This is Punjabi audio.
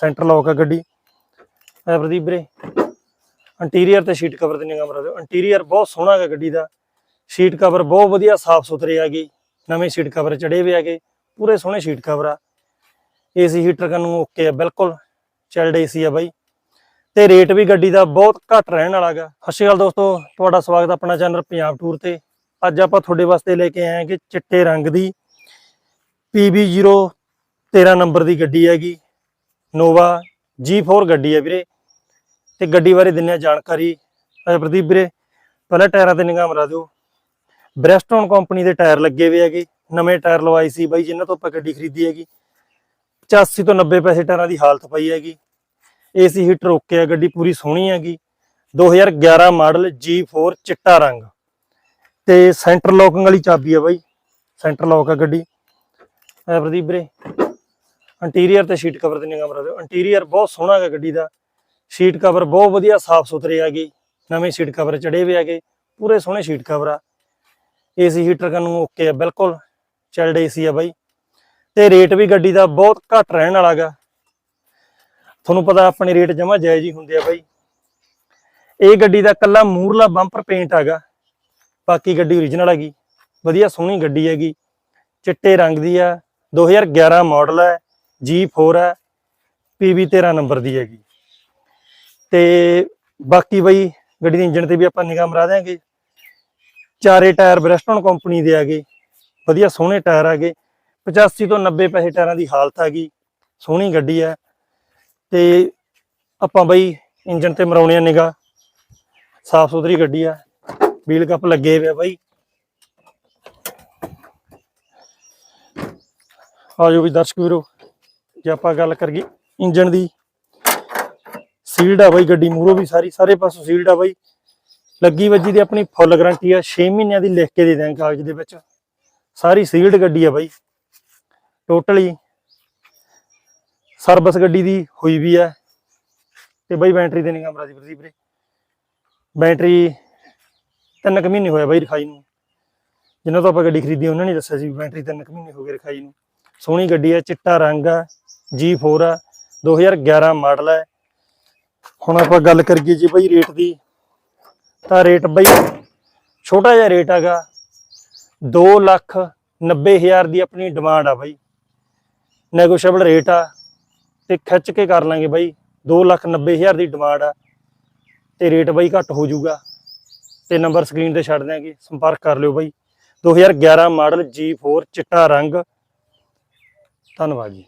ਸੈਂਟਰ ਲੌਕ ਆ ਗੱਡੀ। ਐ ਪ੍ਰਦੀਪ ਵੀਰੇ ਇੰਟੀਰੀਅਰ ਤੇ ਸ਼ੀਟ ਕਵਰ ਤੇ ਨਿਗਾਹ ਮਾਰੋ ਦਿਓ। ਇੰਟੀਰੀਅਰ ਬਹੁਤ ਸੋਹਣਾ ਹੈਗਾ ਗੱਡੀ ਦਾ। ਸ਼ੀਟ ਕਵਰ ਬਹੁਤ ਵਧੀਆ ਸਾਫ਼ ਸੁਥਰੇ ਹੈਗੇ। ਨਵੇਂ ਸ਼ੀਟ ਕਵਰ ਚੜੇ ਹੋਏ ਹੈਗੇ। ਪੂਰੇ ਸੋਹਣੇ ਸ਼ੀਟ ਕਵਰ ਆ। ਏਸੀ ਹੀਟਰ ਕਰਨ ਨੂੰ ਓਕੇ ਆ, ਬਿਲਕੁਲ ਚੈਲਡ ਏਸੀ ਆ ਬਾਈ। ਤੇ ਰੇਟ ਵੀ ਗੱਡੀ ਦਾ ਬਹੁਤ ਘੱਟ ਰਹਿਣ ਵਾਲਾ ਗਾ ਸਤਿ ਸ਼੍ਰੀ ਅਕਾਲ ਦੋਸਤੋ, ਤੁਹਾਡਾ ਸਵਾਗਤ ਆਪਣਾ ਚੈਨਲ ਪੰਜਾਬ ਟੂਰ ਤੇ। ਅੱਜ ਆਪਾਂ ਤੁਹਾਡੇ ਵਾਸਤੇ ਲੈ ਕੇ ਆਏ ਹਾਂ ਕਿ ਚਿੱਟੇ ਰੰਗ ਦੀ PB0 13 ਨੰਬਰ ਦੀ ਗੱਡੀ ਹੈਗੀ। ਨੋਵਾ G4 ਗੱਡੀ ਹੈ ਵੀਰੇ। ਤੇ ਗੱਡੀ ਬਾਰੇ ਦਿੰਨੇ ਆ ਜਾਣਕਾਰੀ। ਅਜਾ ਪ੍ਰਦੀਪ ਵੀਰੇ, ਪਹਿਲਾਂ ਟਾਇਰਾਂ ਤੇ ਨਿਗਾਹ ਮਰਾ ਦਿਓ। ਬ੍ਰੈਸਟਨ ਕੰਪਨੀ ਦੇ ਟਾਇਰ ਲੱਗੇ ਹੋਏ ਹੈਗੇ। ਨਵੇਂ ਟਾਇਰ ਲਵਾਈ ਸੀ ਬਾਈ, ਜਿਨ੍ਹਾਂ ਤੋਂ ਆਪਾਂ ਗੱਡੀ ਖਰੀਦੀ ਹੈਗੀ। 85 ਤੋਂ 90 ਪੈਸੇ ਟਾਇਰਾਂ ਦੀ ਹਾਲਤ ਪਈ ਹੈਗੀ। ਏਸੀ ਹੀਟਰ ਓਕੇ ਆ, ਗੱਡੀ ਪੂਰੀ ਸੋਹਣੀ ਹੈਗੀ। 2011 ਮਾਡਲ G4 ਚਿੱਟਾ ਰੰਗ। ਤੇ ਸੈਂਟਰ ਲੋਕਿੰਗ ਵਾਲੀ ਚਾਬੀ ਆ ਬਾਈ। ਸੈਂਟਰ ਲੋਕ ਆ ਗੱਡੀ। ਐ ਪ੍ਰਦੀਪ ਵੀਰੇ ਇੰਟੀਰੀਅਰ ਤੇ ਸ਼ੀਟ ਕਵਰ ਤੇ ਨਿਗਾਹ ਮਾਰੋ ਦਿਓ। ਇੰਟੀਰੀਅਰ ਬਹੁਤ ਸੋਹਣਾ ਹੈਗਾ ਗੱਡੀ ਦਾ। ਸ਼ੀਟ ਕਵਰ ਬਹੁਤ ਵਧੀਆ ਸਾਫ਼ ਸੁਥਰੇ ਹੈਗੇ। ਨਵੇਂ ਸ਼ੀਟ ਕਵਰ ਚੜੇ ਹੋਏ ਹੈਗੇ। ਪੂਰੇ ਸੋਹਣੇ ਸ਼ੀਟ ਕਵਰ ਆ। ਏਸੀ ਹੀਟਰ ਕਰਨ ਨੂੰ ਓਕੇ ਆ, ਬਿਲਕੁਲ। ਚੈਲਡ ਏਸੀ ਆ ਬਾਈ। ਤੇ ਰੇਟ ਵੀ ਗੱਡੀ ਦਾ ਬਹੁਤ ਘੱਟ ਰਹਿਣ ਵਾਲਾ ਗਾ ਤੁਹਾਨੂੰ ਪਤਾ ਆਪਣੇ ਰੇਟ ਜਮਾ ਜਾਇਜ਼ ਹੀ ਹੁੰਦੇ ਆ ਬਾਈ। ਇਹ ਗੱਡੀ ਦਾ ਕੱਲਾ ਮੂਰਲਾ ਬੰਪਰ ਪੇਂਟ ਹੈਗਾ। ਬਾਕੀ ਗੱਡੀ ਓਰੀਜਨਲ ਹੈਗੀ। ਵਧੀਆ ਸੋਹਣੀ ਗੱਡੀ ਹੈਗੀ। ਚਿੱਟੇ ਰੰਗ ਦੀ ਆ। 2011 ਮਾਡਲ ਹੈ G4 ਹੈ PV 13 ਨੰਬਰ ਦੀ ਹੈਗੀ। ਤੇ ਬਾਕੀ ਬਈ ਗੱਡੀ ਦੇ ਇੰਜਨ ਤੇ ਵੀ ਆਪਾਂ ਨਿਗਾਹ ਮਰਾ ਦਿਆਂਗੇ। ਚਾਰੇ ਟਾਇਰ ਬ੍ਰੈਸਟਨ ਕੰਪਨੀ ਦੇ ਹੈਗੇ, ਵਧੀਆ ਸੋਹਣੇ ਟਾਇਰ ਹੈਗੇ। 85 ਤੋਂ 90 ਪੈਸੇ ਟਾਇਰਾਂ ਦੀ ਹਾਲਤ ਹੈਗੀ, ਸੋਹਣੀ ਗੱਡੀ ਹੈ। ਤੇ ਆਪਾਂ ਬਈ ਇੰਜਨ ਤੇ ਮਰਾਉਣੇ ਆ ਨਿਗਾਹ। ਸਾਫ਼ ਸੁਥਰੀ ਗੱਡੀ ਆ, ਵੀਲ ਕੱਪ ਲੱਗੇ ਹੋਏ ਆ ਬਾਈ। ਆਜੋ ਵੀ ਦਰਸ਼ਕ ਵੀਰੋ। ਜੇ ਆਪਾਂ ਗੱਲ ਕਰੀਏ ਇੰਜਨ ਦੀ ਸੀਲਡ ਆ ਬਾਈ ਗੱਡੀ ਮੂਰੋ ਵੀ ਸਾਰੀ, ਸਾਰੇ ਪਾਸੋਂ ਸੀਲਡ ਆ ਬਾਈ। ਲੱਗੀ ਵੱਜੀ ਦੀ ਆਪਣੀ ਫੁੱਲ ਗਾਰੰਟੀ ਆ 6 ਮਹੀਨਿਆਂ ਦੀ ਲਿਖ ਕੇ ਦੇ ਦਾਂਗੇ ਕਾਗਜ਼ ਦੇ ਵਿੱਚ। ਸਾਰੀ ਸੀਲਡ ਗੱਡੀ ਆ ਬਾਈ। ਟੋਟਲੀ ਸਰਵਿਸ ਗੱਡੀ ਦੀ ਹੋਈ ਵੀ ਆ। ਤੇ ਬਾਈ ਬੈਟਰੀ ਦੇ ਨਿਗਾਹ ਮਰਾਜੀ ਪ੍ਰਦੀਪ ਵੀਰੇ। ਬੈਟਰੀ ਤਿੰਨ ਕੁ ਮਹੀਨੇ ਹੋਇਆ ਬਾਈ ਰਖਾਈ ਨੂੰ। ਜਿਨ੍ਹਾਂ ਤੋਂ ਆਪਾਂ ਗੱਡੀ ਖਰੀਦੀ ਉਹਨਾਂ ਨੇ ਦੱਸਿਆ ਸੀ ਵੀ ਬੈਟਰੀ ਤਿੰਨ ਕੁ ਮਹੀਨੇ ਹੋ ਗਏ ਰਖਾਈ ਨੂੰ। ਸੋਹਣੀ ਗੱਡੀ ਆ, ਚਿੱਟਾ ਰੰਗ ਆ। G4 ਆ 2011 ਮਾਡਲ ਹੈ ਹੁਣ ਆਪਾਂ ਗੱਲ ਕਰੀਏ ਜੀ ਬਾਈ ਰੇਟ ਦੀ, ਤਾਂ ਰੇਟ ਬਈ ਛੋਟਾ ਜਿਹਾ ਰੇਟ ਹੈਗਾ 2 ਲੱਖ 90 ਹਜ਼ਾਰ ਦੀ ਆਪਣੀ ਡਿਮਾਂਡ ਆ ਬਾਈ। ਨੈਗੋਸ਼ੀਏਬਲ ਰੇਟ ਆ, ਤੇ ਖਿੱਚ ਕੇ ਕਰ ਲਾਂਗੇ ਬਾਈ 2 ਲੱਖ 90 ਹਜ਼ਾਰ ਦੀ ਡਿਮਾਂਡ ਆ, ਤੇ ਰੇਟ ਬਾਈ ਘੱਟ ਹੋ ਜਾਊਗਾ। ਤੇ ਨੰਬਰ ਸਕਰੀਨ ਤੇ ਛੱਡ ਦਿਆਂਗੇ, ਸੰਪਰਕ ਕਰ ਲਿਓ ਬਾਈ। 2011 ਮਾਡਲ G4 ਚਿੱਟਾ ਰੰਗ। ਧੰਨਵਾਦ ਜੀ।